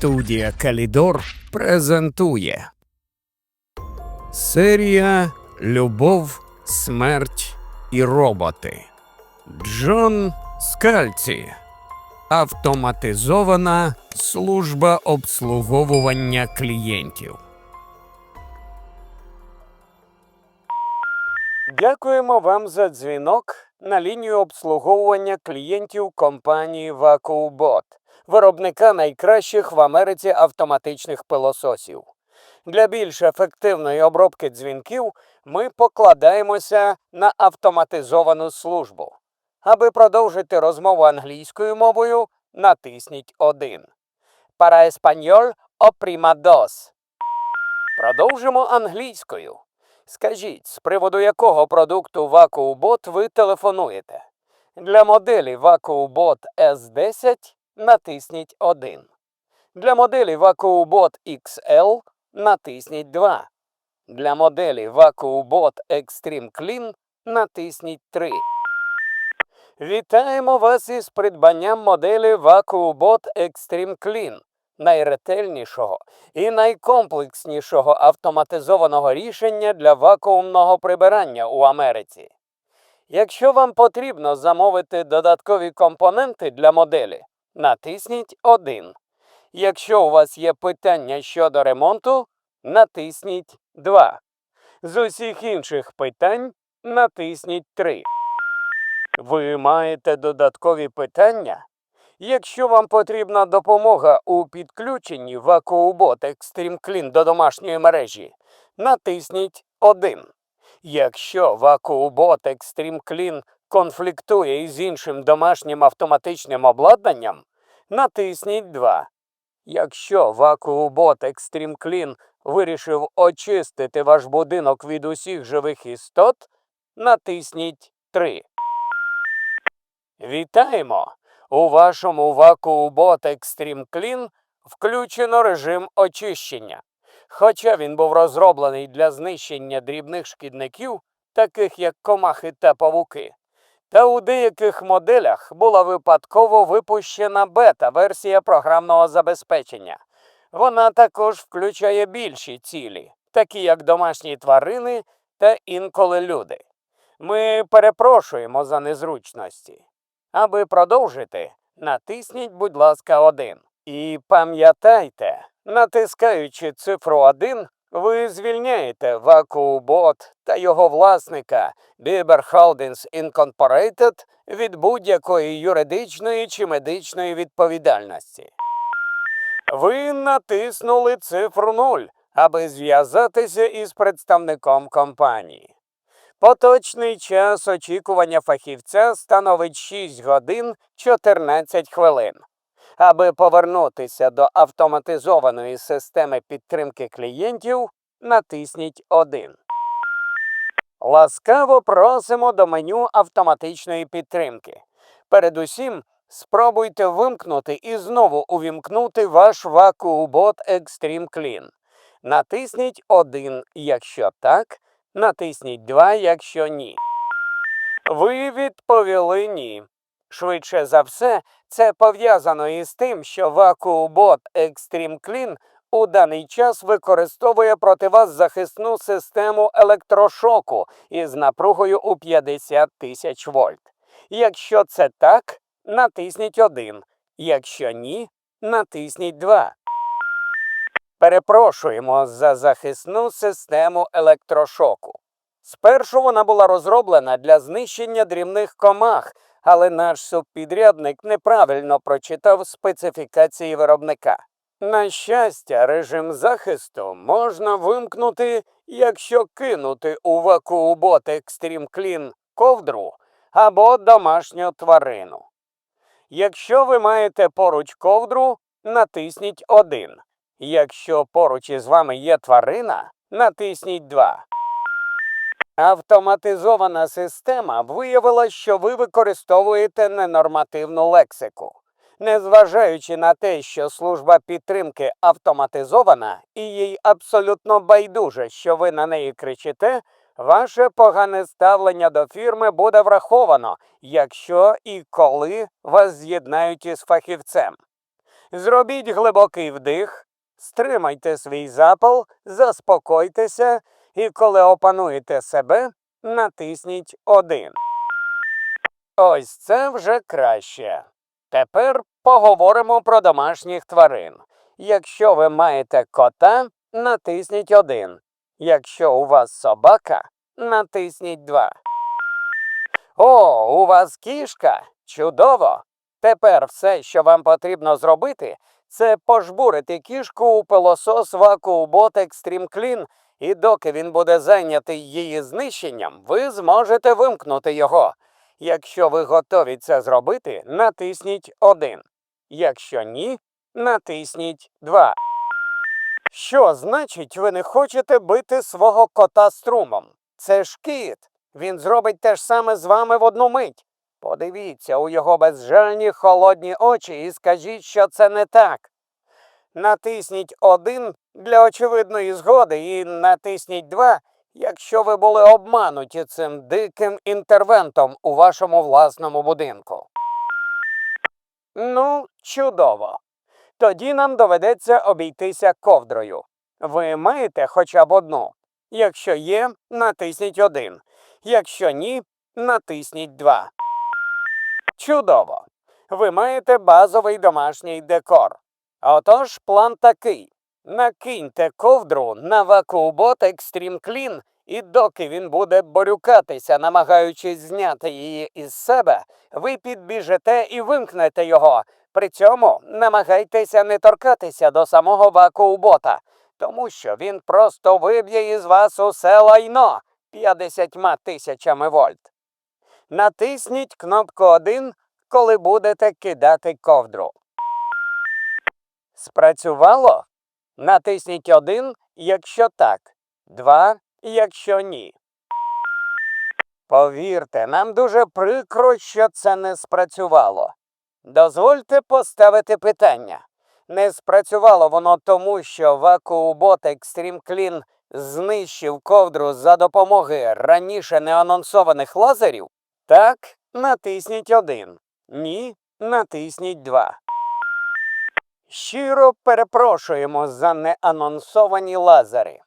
Студія Калідор презентує Серія Любов, смерть і роботи. Джон Скальці. Автоматизована служба обслуговування клієнтів. Дякуємо вам за дзвінок на лінію обслуговування клієнтів компанії VacuumBot, виробника найкращих в Америці автоматичних пилососів. Для більш ефективної обробки дзвінків ми покладаємося на автоматизовану службу. Аби продовжити розмову англійською мовою, натисніть 1. Para español oprima 2. Продовжимо англійською. Скажіть, з приводу якого продукту VacuumBot ви телефонуєте? Для моделі VacuumBot S10 натисніть 1. Для моделі VacuumBot XL натисніть 2. Для моделі VacuumBot Extreme Clean натисніть 3. Вітаємо вас із придбанням моделі VacuumBot Extreme Clean, найретельнішого і найкомплекснішого автоматизованого рішення для вакуумного прибирання у Америці. Якщо вам потрібно замовити додаткові компоненти для моделі, натисніть 1. Якщо у вас є питання щодо ремонту, натисніть 2. З усіх інших питань натисніть 3. Ви маєте додаткові питання? Якщо вам потрібна допомога у підключенні VacuumBot Extreme Clean до домашньої мережі, натисніть 1. Якщо VacuumBot Extreme Clean конфліктує із іншим домашнім автоматичним обладнанням, натисніть 2. Якщо VacuumBot Extreme Clean вирішив очистити ваш будинок від усіх живих істот, натисніть 3. Вітаємо! У вашому VacuumBot Extreme Clean включено режим очищення. Хоча він був розроблений для знищення дрібних шкідників, таких як комахи та павуки. Та у деяких моделях була випадково випущена бета-версія програмного забезпечення. Вона також включає більші цілі, такі як домашні тварини та інколи люди. Ми перепрошуємо за незручності. Аби продовжити, натисніть, будь ласка, 1. І пам'ятайте, натискаючи цифру 1, ви звільняєте VacuumBot та його власника Bieber Holdings Incorporated від будь-якої юридичної чи медичної відповідальності. Ви натиснули цифру 0, аби зв'язатися із представником компанії. Поточний час очікування фахівця становить 6 годин 14 хвилин. Аби повернутися до автоматизованої системи підтримки клієнтів, натисніть 1. Ласкаво просимо до меню автоматичної підтримки. Передусім, спробуйте вимкнути і знову увімкнути ваш VacuumBot Extreme Clean. Натисніть 1, якщо так, натисніть 2, якщо ні. Ви відповіли ні. Швидше за все, це пов'язано із тим, що VacuumBot Extreme Clean у даний час використовує проти вас захисну систему електрошоку із напругою у 50 тисяч вольт. Якщо це так, натисніть 1. Якщо ні, натисніть 2. Перепрошуємо за захисну систему електрошоку. Спершу вона була розроблена для знищення дрібних комах, але наш субпідрядник неправильно прочитав специфікації виробника. На щастя, режим захисту можна вимкнути, якщо кинути у VacuumBot Extreme Clean ковдру або домашню тварину. Якщо ви маєте поруч ковдру, натисніть 1. Якщо поруч із вами є тварина, натисніть 2. Автоматизована система виявила, що ви використовуєте ненормативну лексику. Незважаючи на те, що служба підтримки автоматизована і їй абсолютно байдуже, що ви на неї кричите, ваше погане ставлення до фірми буде враховано, якщо і коли вас з'єднають із фахівцем. Зробіть глибокий вдих, стримайте свій запал, заспокойтеся і коли опануєте себе, натисніть один. Ось це вже краще. Тепер поговоримо про домашніх тварин. Якщо ви маєте кота, натисніть один. Якщо у вас собака, натисніть два. О, у вас кішка? Чудово! Тепер все, що вам потрібно зробити, це пожбурити кішку у пилосос VacuumBot Extreme Clean, і доки він буде зайнятий її знищенням, ви зможете вимкнути його. Якщо ви готові це зробити, натисніть 1. Якщо ні, натисніть 2. Що значить, ви не хочете бити свого кота струмом? Це ж кіт. Він зробить те ж саме з вами в одну мить. Подивіться у його безжальні холодні очі і скажіть, що це не так. Натисніть 1 для очевидної згоди і натисніть 2, якщо ви були обмануті цим диким інтервентом у вашому власному будинку. Ну, чудово. Тоді нам доведеться обійтися ковдрою. Ви маєте хоча б одну. Якщо є, натисніть 1. Якщо ні, натисніть 2. Чудово. Ви маєте базовий домашній декор. Отож, план такий: накиньте ковдру на VacuumBot Extreme Clean, і доки він буде борюкатися, намагаючись зняти її із себе, ви підбіжете і вимкнете його. При цьому намагайтеся не торкатися до самого вакуубота, тому що він просто виб'є із вас усе лайно 50 тисячами вольт. Натисніть кнопку 1, коли будете кидати ковдру. Спрацювало? Натисніть 1, якщо так, 2, якщо ні. Повірте, нам дуже прикро, що це не спрацювало. Дозвольте поставити питання. Не спрацювало воно тому, що вакуубот Extreme Clean знищив ковдру за допомоги раніше неанонсованих лазерів? Так, натисніть один. Ні, натисніть два. Щиро перепрошуємо за неанонсовані лазери.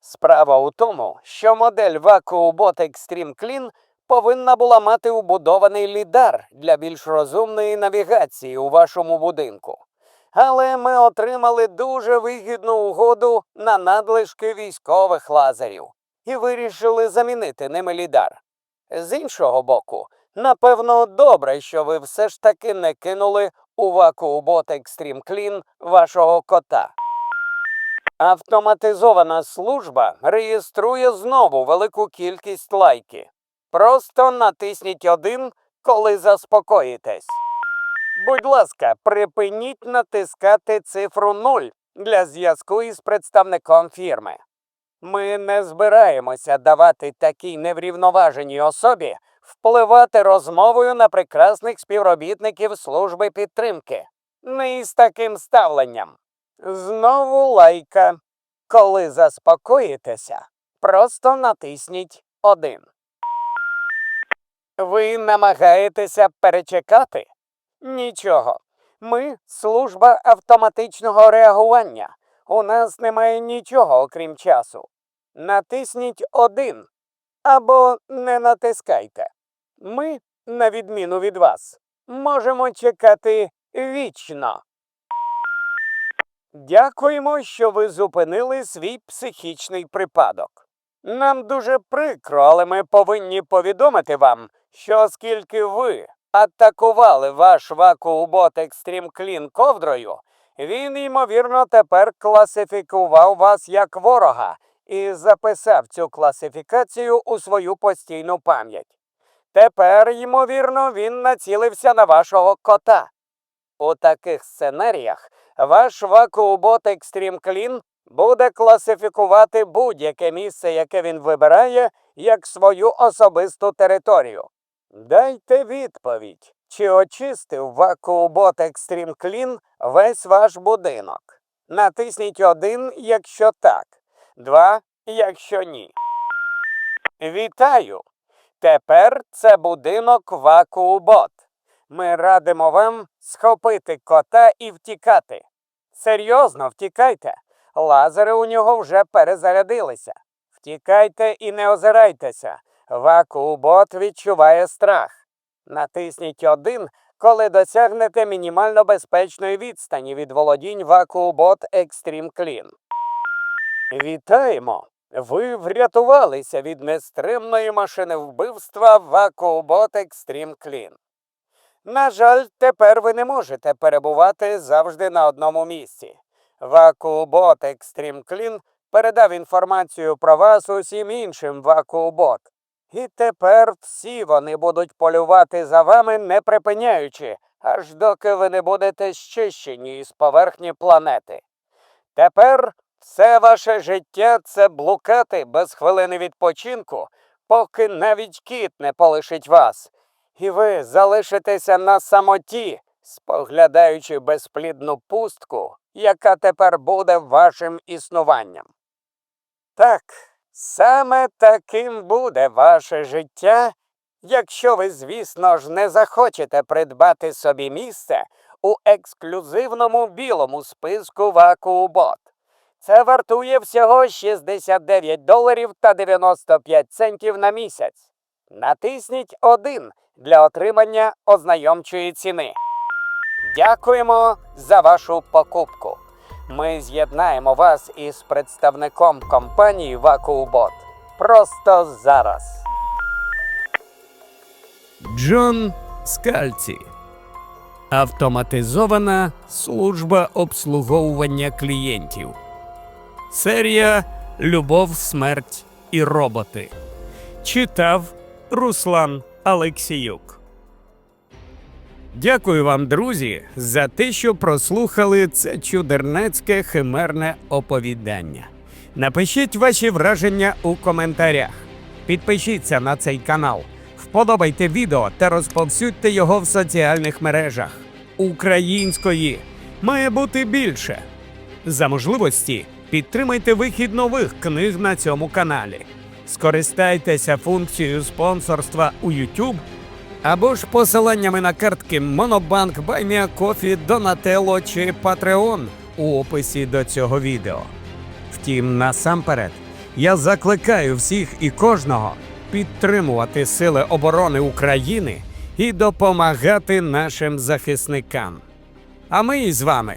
Справа у тому, що модель VacuumBot Extreme Clean повинна була мати убудований лідар для більш розумної навігації у вашому будинку. Але ми отримали дуже вигідну угоду на надлишки військових лазерів і вирішили замінити ними лідар. З іншого боку, напевно, добре, що ви все ж таки не кинули у VacuumBot Extreme Clean вашого кота. Автоматизована служба реєструє знову велику кількість лайки. Просто натисніть один, коли заспокоїтесь. Будь ласка, припиніть натискати цифру 0 для зв'язку із представником фірми. Ми не збираємося давати такій неврівноваженій особі впливати розмовою на прекрасних співробітників служби підтримки. Не із таким ставленням. Знову лайка. Коли заспокоїтеся, просто натисніть один. Ви намагаєтеся перечекати? Нічого. Ми служба автоматичного реагування. У нас немає нічого окрім часу. Натисніть один або не натискайте. Ми, на відміну від вас, можемо чекати вічно. Дякуємо, що ви зупинили свій психічний припадок. Нам дуже прикро, але ми повинні повідомити вам, що оскільки ви атакували ваш вакуубот Extreme Clean ковдрою, він, ймовірно, тепер класифікував вас як ворога і записав цю класифікацію у свою постійну пам'ять. Тепер, ймовірно, він націлився на вашого кота. У таких сценаріях ваш вакуубот Extreme Clean буде класифікувати будь-яке місце, яке він вибирає, як свою особисту територію. Дайте відповідь, чи очистив вакуубот Extreme Clean весь ваш будинок. Натисніть один, якщо так, два, якщо ні. Вітаю! Тепер це будинок вакуубот. Ми радимо вам схопити кота і втікати. Серйозно, втікайте. Лазери у нього вже перезарядилися. Втікайте і не озирайтеся. Вакуубот відчуває страх. Натисніть один, коли досягнете мінімально безпечної відстані від володінь Вакуубот Extreme Clean. Вітаємо! Ви врятувалися від нестримної машини вбивства Вакуубот Extreme Clean. На жаль, тепер ви не можете перебувати завжди на одному місці. Вакуубот Extreme Clean передав інформацію про вас усім іншим Вакуубот. І тепер всі вони будуть полювати за вами не припиняючи, аж доки ви не будете щищені із поверхні планети. Тепер все ваше життя це блукати без хвилини відпочинку, поки навіть кіт не полишить вас, і ви залишитеся на самоті, споглядаючи безплідну пустку, яка тепер буде вашим існуванням. Так, саме таким буде ваше життя, якщо ви, звісно ж, не захочете придбати собі місце у ексклюзивному білому списку Вакуубот. Це вартує всього 69 доларів та 95 центів на місяць. Натисніть 1 для отримання ознайомчої ціни. Дякуємо за вашу покупку. Ми з'єднаємо вас із представником компанії Вакуубот. Просто зараз. Джон Скальці. Автоматизована служба обслуговування клієнтів. Серія Любов, смерть і роботи. Читав Руслан Алексіюк. Дякую вам, друзі, за те, що прослухали це чудернацьке химерне оповідання. Напишіть ваші враження у коментарях. Підпишіться на цей канал, вподобайте відео та розповсюдьте його в соціальних мережах. Української має бути більше. За можливості підтримайте вихід нових книг на цьому каналі. Скористайтеся функцією спонсорства у YouTube або ж посиланнями на картки Monobank, BuyMeACoffee, Donatello чи Patreon у описі до цього відео. Втім, насамперед, я закликаю всіх і кожного підтримувати Сили оборони України і допомагати нашим захисникам. А ми з вами